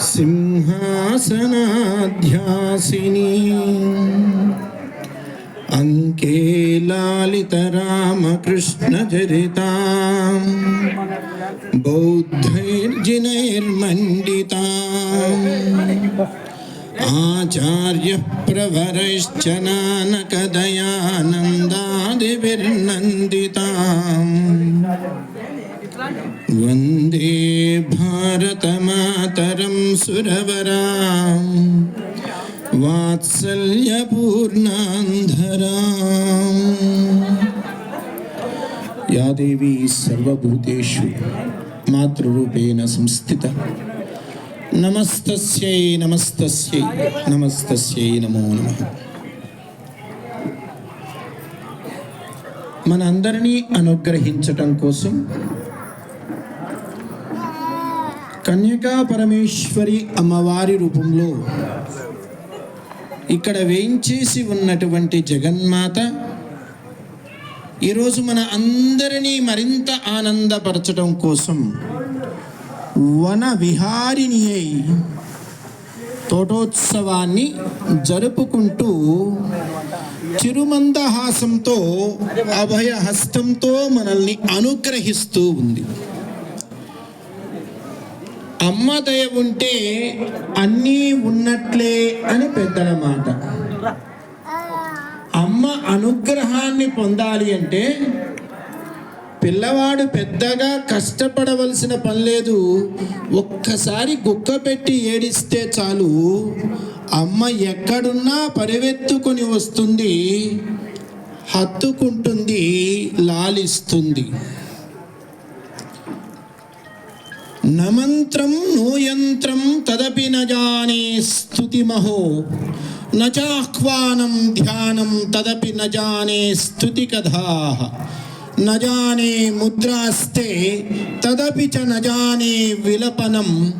सिंहासनाध्यासिनी अंके लालित अङ्के लालितरामकृष्णचरितां बौद्धैर्जिनैर्मण्डिताम् आचार्य नानकदयानन्दादिभिर्नन्दिताम्। ఆచార్య ప్రవరైశ్చ నానకదయానందాదివిర్నందితా వందే భారతమాతరం సురవరాం. వాత్సల్యపూర్ణాంధరా. Yeah దేవీ సర్వభూతేషు మాతృరూపేణ సంస్థిత. నమస్తస్యై నమస్తస్యై నమస్తస్యై నమో నమః. మనందరినీ అనుగ్రహించటం కోసం కన్యకా పరమేశ్వరి అమ్మవారి రూపంలో ఇక్కడ వేయించేసి ఉన్నటువంటి జగన్మాత ఈరోజు మన అందరినీ మరింత ఆనందపరచడం కోసం వన విహారిణి అయి తోటోత్సవాన్ని జరుపుకుంటూ చిరుమందహాసంతో అభయహస్తంతో మనల్ని అనుగ్రహిస్తూ ఉంది. అమ్మ దయ ఉంటే అన్నీ ఉన్నట్లే అని పెద్దల మాట అమ్మ అనుగ్రహాన్ని పొందాలి అంటే పిల్లవాడు పెద్దగా కష్టపడవలసిన పని లేదు. ఒక్కసారి గుక్క పెట్టి ఏడిస్తే చాలు. అమ్మ ఎక్కడున్నా పరివెత్తుకొని వస్తుంది హత్తుకుంటుంది లాలిస్తుంది. నమంత్రం నోయంత్రం తదపి నజానే జానే స్తుతిమహో నాహ్వానం ధ్యానం తదపి నజానే స్థుతి స్తుతి కథా. న ముద్రాస్తే తదపి చ నజానే విలపనం.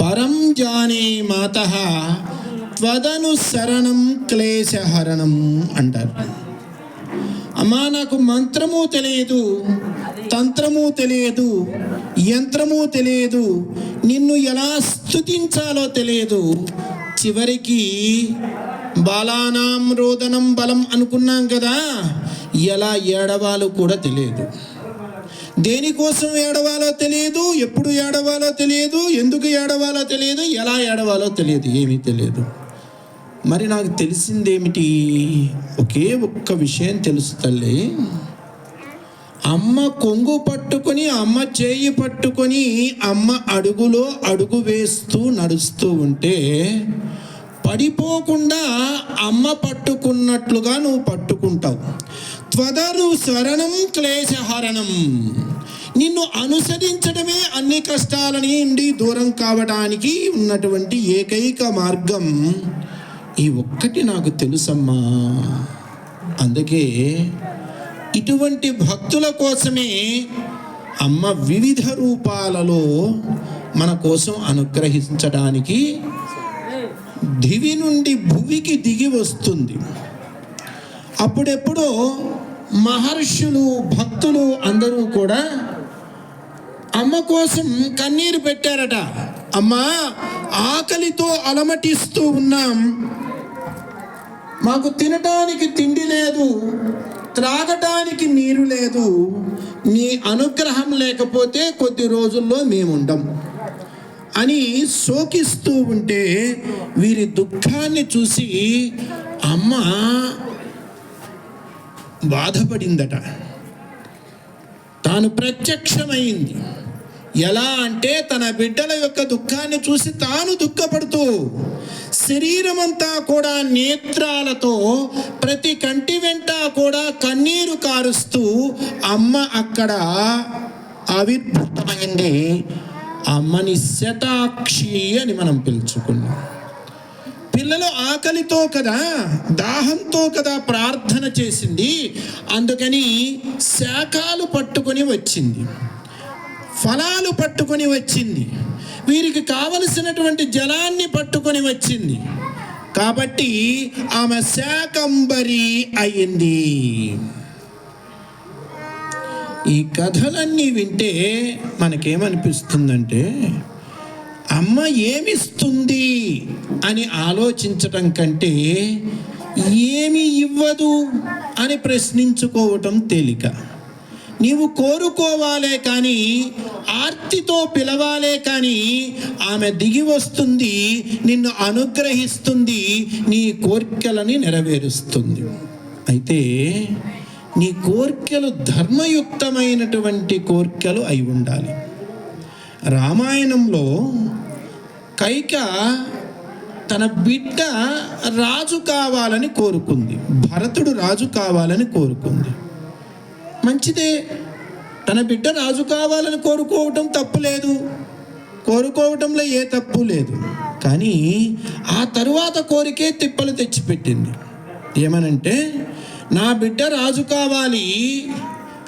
పరం జానే మాత త్వదనుసరణం క్లేశహరణం అంటారు. అమ్మా నాకు మంత్రము తెలియదు తంత్రము తెలియదు యంత్రము తెలియదు. నిన్ను ఎలా స్తుతించాలో తెలియదు. చివరికి బాలానాం రోదనం బలం అనుకున్నాం కదా ఎలా ఏడవాలో కూడా తెలియదు. దేనికోసం ఏడవాలో తెలియదు? ఎప్పుడు ఏడవాలో తెలియదు? ఎందుకు ఏడవాలో తెలియదు? ఎలా ఏడవాలో తెలియదు? ఏమీ తెలియదు. మరి నాకు తెలిసిందేమిటి? ఒకే ఒక్క విషయం తెలుసు తల్లి. అమ్మ కొంగు పట్టుకొని అమ్మ చేయి పట్టుకొని అమ్మ అడుగులో అడుగు వేస్తూ నడుస్తూ ఉంటే పడిపోకుండా అమ్మ పట్టుకున్నట్లుగా నువ్వు పట్టుకుంటావు. త్వదరు శరణం క్లేశహరణం. నిన్ను అనుసరించడమే అన్ని కష్టాల నుండి దూరం కావడానికి ఉన్నటువంటి ఏకైక మార్గం ఈ ఒక్కటి నాకు తెలుసమ్మా. అందుకే ఇటువంటి భక్తుల కోసమే అమ్మ వివిధ రూపాలలో మన కోసం అనుగ్రహించడానికి దివి నుండి భువికి దిగి వస్తుంది. అప్పుడెప్పుడో మహర్షులు భక్తులు అందరూ కూడా అమ్మ కోసం కన్నీరు పెట్టారట. అమ్మా ఆకలితో అలమటిస్తూ ఉన్నాం. మాకు తినటానికి తిండి లేదు. త్రాగటానికి నీరు లేదు. నీ అనుగ్రహం లేకపోతే కొద్ది రోజుల్లో మేముండం అని శోకిస్తూ ఉంటే వీరి దుఃఖాన్ని చూసి అమ్మ బాధపడిందట. తాను ప్రత్యక్షమైంది ఎలా అంటే తన బిడ్డల యొక్క దుఃఖాన్ని చూసి తాను దుఃఖపడుతూ శరీరమంతా కూడా నేత్రాలతో ప్రతి కంటి వెంట కూడా కన్నీరు కారుస్తూ అమ్మ అక్కడ ఆవిర్భూతమైంది. అమ్మని శతాక్షి అని మనం పిలుచుకున్నాం. పిల్లలు ఆకలితో కదా దాహంతో కదా ప్రార్థన చేసింది. అందుకని శాఖాలు పట్టుకొని వచ్చింది. ఫలాలు పట్టుకొని వచ్చింది. వీరికి కావలసినటువంటి జలాన్ని పట్టుకొని వచ్చింది. కాబట్టి ఆమె శాకంబరి అయింది. ఈ కథలన్నీ వింటే మనకేమనిపిస్తుందంటే అమ్మ ఏమిస్తుంది అని ఆలోచించటం కంటే ఏమి ఇవ్వదు అని ప్రశ్నించుకోవటం తేలిక. నీవు కోరుకోవాలే కానీ ఆర్తితో పిలవాలే కానీ ఆమె దిగి వస్తుంది నిన్ను అనుగ్రహిస్తుంది నీ కోరికలని నెరవేరుస్తుంది. అయితే నీ కోరికలు ధర్మయుక్తమైనటువంటి కోరికలు అయి ఉండాలి. రామాయణంలో కైక తన బిడ్డ రాజు కావాలని కోరుకుంది. భరతుడు రాజు కావాలని కోరుకుంది. మంచిదే. తన బిడ్డ రాజు కావాలని కోరుకోవటం తప్పు లేదు. కోరుకోవటంలో ఏ తప్పు లేదు. కానీ ఆ తరువాత కోరికే తిప్పలు తెచ్చిపెట్టింది. ఏమనంటే నా బిడ్డ రాజు కావాలి.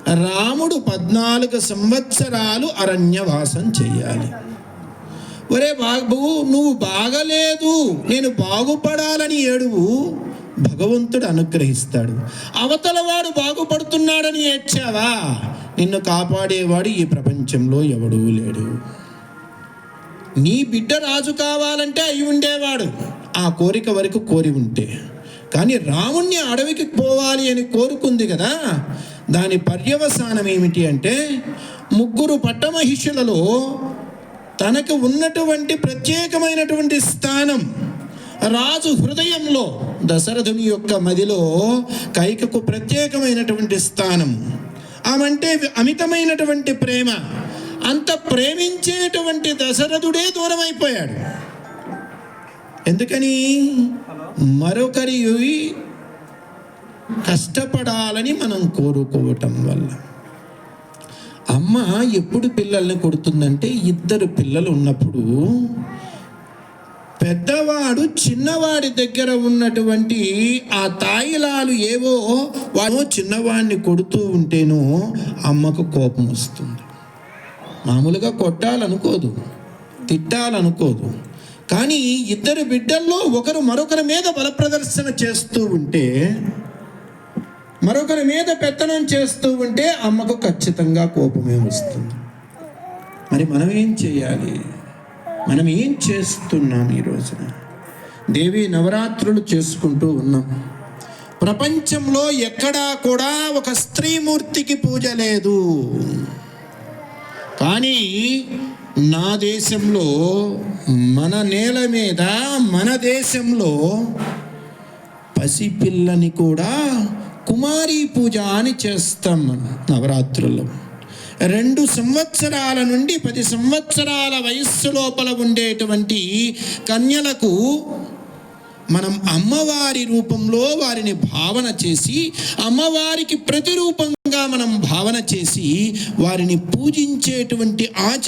రాముడు పద్నాలుగు సంవత్సరాలు అరణ్యవాసం చేయాలి. ఒరే బాబు నువ్వు బాగలేదు. నేను బాగుపడాలని ఏడువు. భగవంతుడు అనుగ్రహిస్తాడు. అవతల వాడు బాగుపడుతున్నాడని ఏడ్చావా? నిన్ను కాపాడేవాడు ఈ ప్రపంచంలో ఎవడూ లేడు. నీ బిడ్డ రాజు కావాలంటే అయి ఉండేవాడు. ఆ కోరిక వరకు కోరి ఉంటే. కానీ రాముణ్ణి అడవికి పోవాలి అని కోరుకుంది కదా. దాని పర్యవసానం ఏమిటి అంటే ముగ్గురు పట్టమహిషులలో తనకు ఉన్నటువంటి ప్రత్యేకమైనటువంటి స్థానం రాజు హృదయంలో దశరథుని యొక్క మదిలో కైకకు ప్రత్యేకమైనటువంటి స్థానం. ఆమంటే అమితమైనటువంటి ప్రేమ. అంత ప్రేమించేటువంటి దశరథుడే దూరం అయిపోయాడు ఎందుకని? మరొకరి కష్టపడాలని మనం కోరుకోవటం వల్ల. అమ్మ ఎప్పుడు పిల్లల్ని కొడుతుందంటే ఇద్దరు పిల్లలు ఉన్నప్పుడు పెద్దవాడు చిన్నవాడి దగ్గర ఉన్నటువంటి ఆ తాయిలాలు ఏవో వాడు చిన్నవాడిని కొడుతూ ఉంటేనో అమ్మకు కోపం వస్తుంది. మామూలుగా కొట్టాలనుకోదు తిట్టాలనుకోదు. కానీ ఇద్దరు బిడ్డల్లో ఒకరు మరొకరి మీద బలప్రదర్శన చేస్తూ ఉంటే మరొకరి మీద పెత్తనం చేస్తూ ఉంటే అమ్మకు ఖచ్చితంగా కోపమే వస్తుంది. మరి మనం ఏం చేయాలి? మనం ఏం చేస్తున్నాం ఈ రోజున? దేవి నవరాత్రులు చేసుకుంటూ ఉన్నాం. ప్రపంచంలో ఎక్కడా కూడా ఒక స్త్రీమూర్తికి పూజ లేదు. కానీ నా దేశంలో మన నేల మీద మన దేశంలో పసిపిల్లని కూడా కుమారీ పూజ అని చేస్తాం మనం నవరాత్రుల్లో. రెండు సంవత్సరాల నుండి పది సంవత్సరాల వయస్సు లోపల ఉండేటువంటి కన్యలకు మనం అమ్మవారి రూపంలో వారిని భావన చేసి అమ్మవారికి ప్రతిరూపంగా మనం భావన చేసి వారిని పూజించేటువంటి ఆచార